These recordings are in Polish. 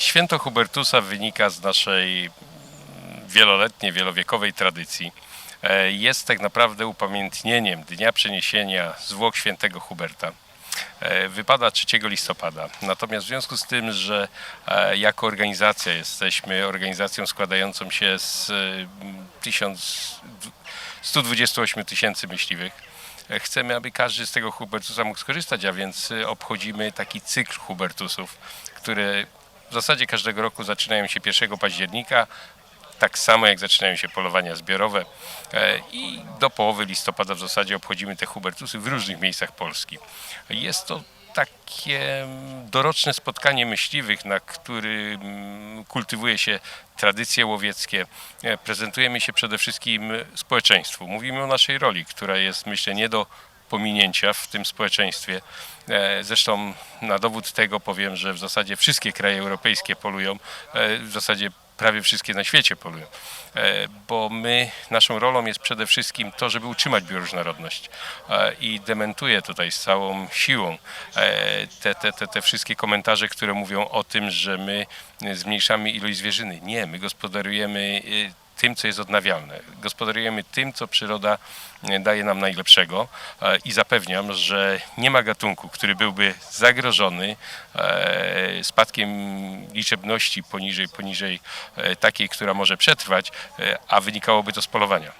Święto Hubertusa wynika z naszej wieloletniej, wielowiekowej tradycji. E, Jest tak naprawdę upamiętnieniem Dnia Przeniesienia zwłok świętego Huberta. E, Wypada 3 listopada. Natomiast w związku z tym, że e, jako organizacja jesteśmy organizacją składającą się z e, 1000 128 tysięcy myśliwych, chcemy, aby każdy z tego Hubertusa mógł skorzystać, a więc obchodzimy taki cykl Hubertusów, które w zasadzie każdego roku zaczynają się 1 października, tak samo jak zaczynają się polowania zbiorowe e, i do połowy listopada w zasadzie obchodzimy te Hubertusy w różnych miejscach Polski. Jest to takie mm, doroczne spotkanie myśliwych, na którym kultywuje się tradycje łowieckie. E, Prezentujemy się przede wszystkim społeczeństwu. Mówimy o naszej roli, która jest myślę nie do pominięcia w tym społeczeństwie. E, Zresztą na dowód tego powiem, że w zasadzie wszystkie kraje europejskie polują, e, w zasadzie prawie wszystkie na świecie polują, E, bo my, naszą rolą jest przede wszystkim to, żeby utrzymać bioróżnorodność i dementuję tutaj z całą siłą te, te, te, te wszystkie komentarze, które mówią o tym, że my zmniejszamy ilość zwierzyny. Nie, my gospodarujemy e, tym, co jest odnawialne. Gospodarujemy tym, co przyroda e, daje nam najlepszego e, i zapewniam, że nie ma gatunku, który byłby zagrożony e, spadkiem liczebności poniżej, poniżej takiej, która może przetrwać, a wynikałoby to z polowania.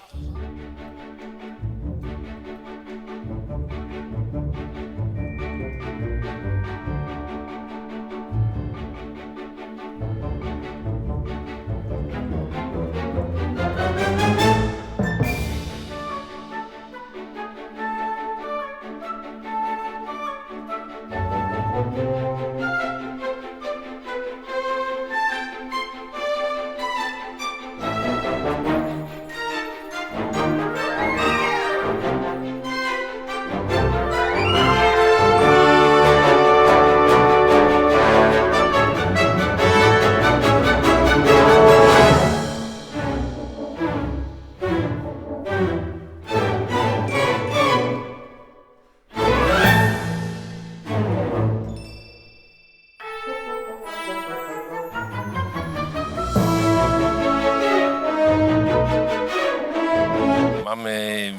Mamy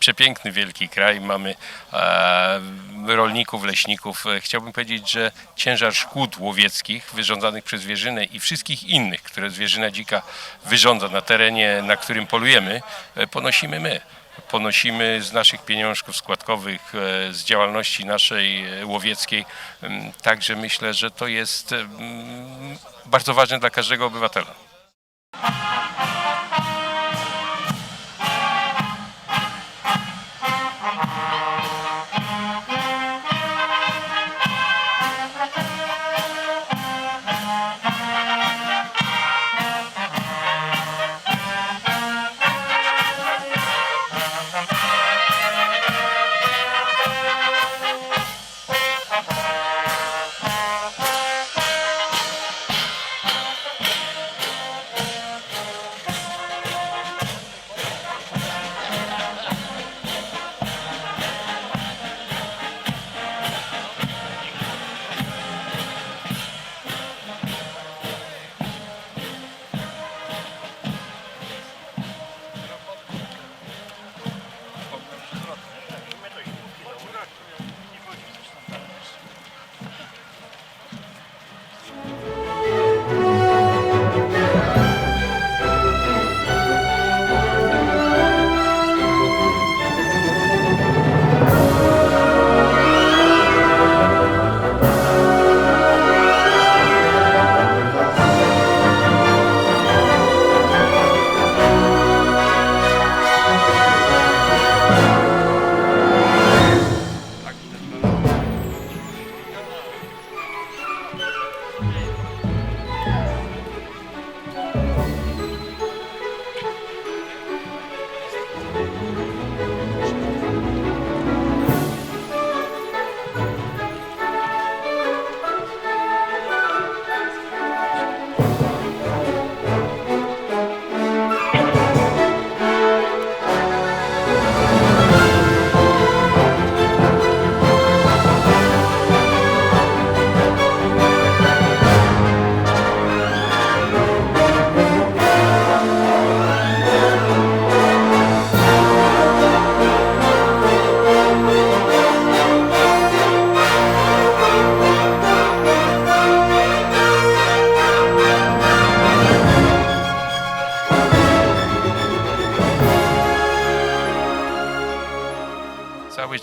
przepiękny, wielki kraj, mamy e, rolników, leśników. E, Chciałbym powiedzieć, że ciężar szkód łowieckich wyrządzanych przez zwierzynę i wszystkich innych, które zwierzyna dzika wyrządza na terenie, na którym polujemy, e, ponosimy my. Ponosimy z naszych pieniążków składkowych, e, z działalności naszej łowieckiej. Ym, Także myślę, że to jest ym, bardzo ważne dla każdego obywatela.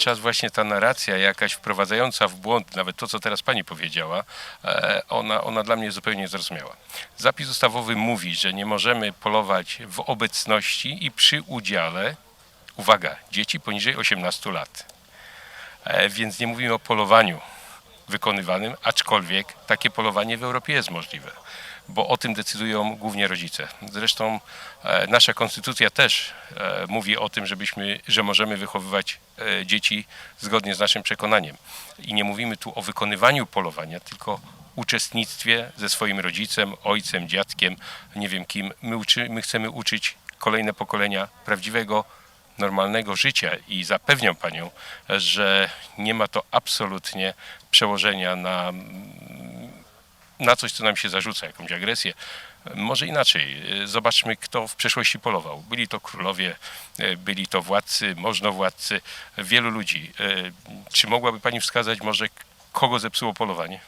Czas właśnie ta narracja jakaś wprowadzająca w błąd, nawet to, co teraz pani powiedziała, e, ona, ona dla mnie zupełnie niezrozumiała. Zapis ustawowy mówi, że nie możemy polować w obecności i przy udziale, uwaga, dzieci poniżej 18 lat. E, Więc nie mówimy o polowaniu wykonywanym, aczkolwiek takie polowanie w Europie jest możliwe, bo o tym decydują głównie rodzice. Zresztą e, nasza konstytucja też e, mówi o tym, żebyśmy, że możemy wychowywać e, dzieci zgodnie z naszym przekonaniem. I nie mówimy tu o wykonywaniu polowania, tylko uczestnictwie ze swoim rodzicem, ojcem, dziadkiem, nie wiem kim. My, uczy, my chcemy uczyć kolejne pokolenia prawdziwego normalnego życia i zapewniam panią, że nie ma to absolutnie przełożenia na, na coś, co nam się zarzuca, jakąś agresję. Może inaczej, zobaczmy, kto w przeszłości polował. Byli to królowie, byli to władcy, możnowładcy, wielu ludzi. Czy mogłaby pani wskazać może, kogo zepsuło polowanie?